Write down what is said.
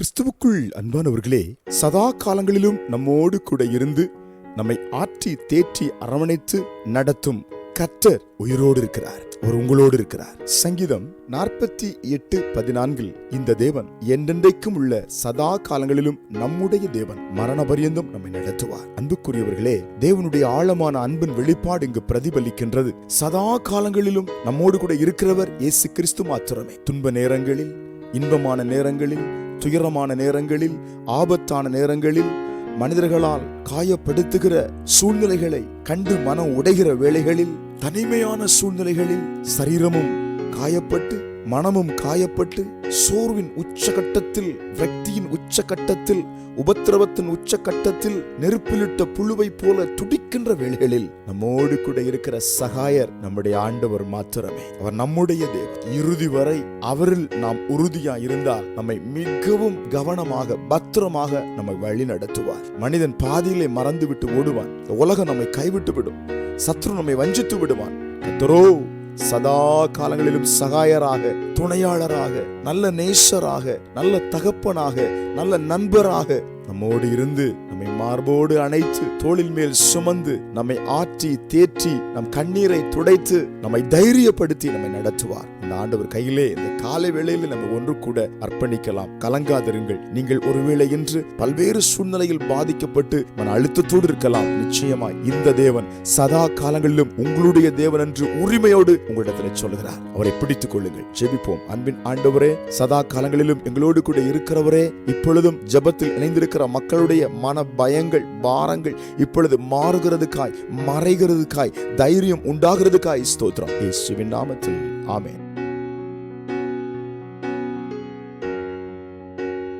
கிறிஸ்துவுக்குள் அன்பானவர்களே சதா காலங்களிலும் நம்மோடு கூட இருந்து நம்மை ஆற்றி தேற்றி அரவணைத்து நடத்தும் கர்த்தர் உயிரோடு இருக்கிறார் ஒரு உங்களோடு இருக்கிறார். சங்கீதம் நாற்பத்தி எட்டு பதினான்கில் இந்த தேவன் என்றென்றைக்கும் உள்ள சதா காலங்களிலும் நம்முடைய தேவன் மரண பரியந்தம் நம்மை நடத்துவார். அன்புக்குரியவர்களே தேவனுடைய ஆழமான அன்பின் வெளிப்பாடு இங்கு பிரதிபலிக்கின்றது. சதா காலங்களிலும் நம்மோடு கூட இருக்கிறவர் இயேசு கிறிஸ்து மாத்திரமே. துன்ப நேரங்களில் இன்பமான நேரங்களில் துயரமான நேரங்களில் ஆபத்தான நேரங்களில் மனிதர்களால் காயப்படுத்துகிற சூழ்நிலைகளை கண்டு மனம் உடைகிற வேளைகளில் தனிமையான சூழ்நிலைகளில் சரீரமும் காயப்பட்டு மனமும் காயப்பட்டு சோர்வின் உச்சகட்டத்தில் விரக்தியின் உச்சகட்டத்தில் உபத்திரவத்தின் உச்சகட்டத்தில் நெருப்பிலிட்ட புழுவை போல துடிக்கின்ற வேளைகளில் நம்மோடு கூட இருக்கிற சகாயர் நம்முடைய ஆண்டவர் மாத்திரமே. அவர் நம்முடைய தேவன். இறுதி வரை அவரில் நாம் உறுதியா இருந்தால் நம்மை மிகவும் கவனமாக பத்திரமாக நம்மை வழி நடத்துவார். மனிதன் பாதியிலே மறந்துவிட்டு ஓடுவான். உலகம் நம்மை கைவிட்டு விடும் சத்ரு நம்மை வஞ்சித்து விடுவான் கத்தரோ சதா காலங்களிலும் சகாயராக துணையாளராக நல்ல நேசராக நல்ல தகப்பனாக நல்ல நண்பராக நம்மோடு இருந்து நம்மை மார்போடு அணைத்து தோளில் மேல் சுமந்து நம்மை ஆற்றி தேற்றி நம் கண்ணீரை துடைத்து நம்மை தைரியப்படுத்தி நம்மை நடத்துவார். இந்த ஆண்டவர் கையிலே இந்த காலை வேளையில் நம்ம ஒன்று கூட அர்ப்பணிக்கலாம். கலங்காதிருங்கள். நீங்கள் ஒருவேளை என்று பல்வேறு சூழ்நிலையில் பாதிக்கப்பட்டு மன அழுத்தத்தோடு இருக்கலாம். நிச்சயமாய் இந்த தேவன் சதா காலங்களிலும் உங்களுடைய தேவன் என்று உரிமையோடு உங்களிடத்தில் சொல்லுகிறார் அவரை பிடித்துக் கொள்ளுங்கள். ஜெபிப்போம். அன்பின் ஆண்டவரே சதா காலங்களிலும் எங்களோடு கூட இருக்கிறவரே இப்பொழுதும் ஜெபத்தில் இணைந்திருக்கிற மக்களுடைய மன பயங்கள் பாரங்கள் இப்பொழுது மாறுகிறதுக்காய் மறைகிறதுக்காய் தைரியம் உண்டாகிறதுக்காய் ஸ்தோத்திரம். இயேசுவின் நாமத்தில். ஆமேன்.